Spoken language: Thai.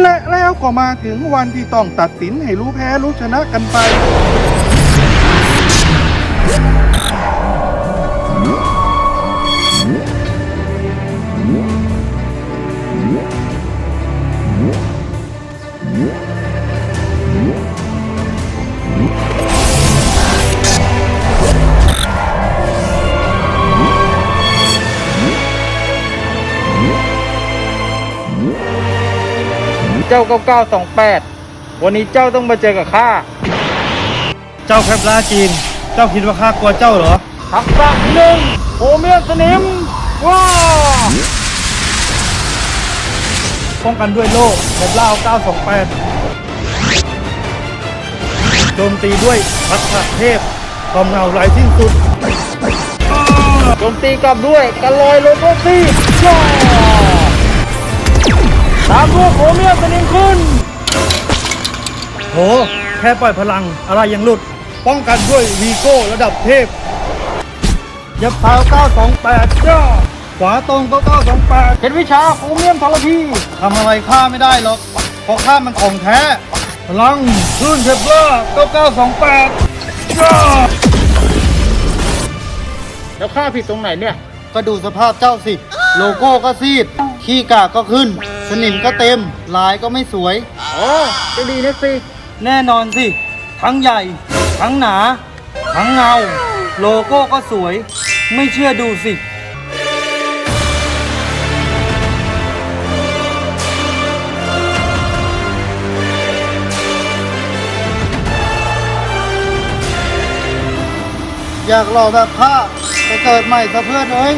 และแล้วก็มาถึงวันที่ต้องตัดสินให้รู้แพ้รู้ชนะกันไป เจ้า 9928 วันนี้เจ้าต้องมาเจอกับข้า เจ้าแคปลาจีน เจ้าคิดว่าข้ากลัวเจ้าเหรอทักษะหนึ่งโอเมียนสนิม ว้าป้องกันด้วยโล่แคปลา928 โจมตีด้วยพัฒนาเทพความเงาไร้สิ้นสุด โจมตีกลับด้วยกันลอยโลโบตี้ว้าตามด้วยโอเมียนสนิมขึ้นโห แค่ปล่อยพลังอะไรยังหลุด ป้องกันด้วยวีโก้ระดับเทพ ยับเท้า928ย่อขวาตรงก็928เห็นวิชาโอเมียนทรพีทำอะไรข้าไม่ได้หรอกเพราะข้ามันของแท้ พลังคลื่นเทปเลอร์9928ย่อแล้วข้าผิดตรงไหนเนี่ย ก็ดูสภาพเจ้าสิ โลโก้ก็ซีด ขี้กากก็ขึ้น สนิมก็เต็ม ลายก็ไม่สวยอ๋อจะดีนะสิแน่นอนสิ ทั้งใหญ่ ทั้งหนา ทั้งเงา โลโก้ก็สวย ไม่เชื่อดูสิอยากหล่อแบบข้าไปเกิดใหม่ซะเพื่อนเอ้ย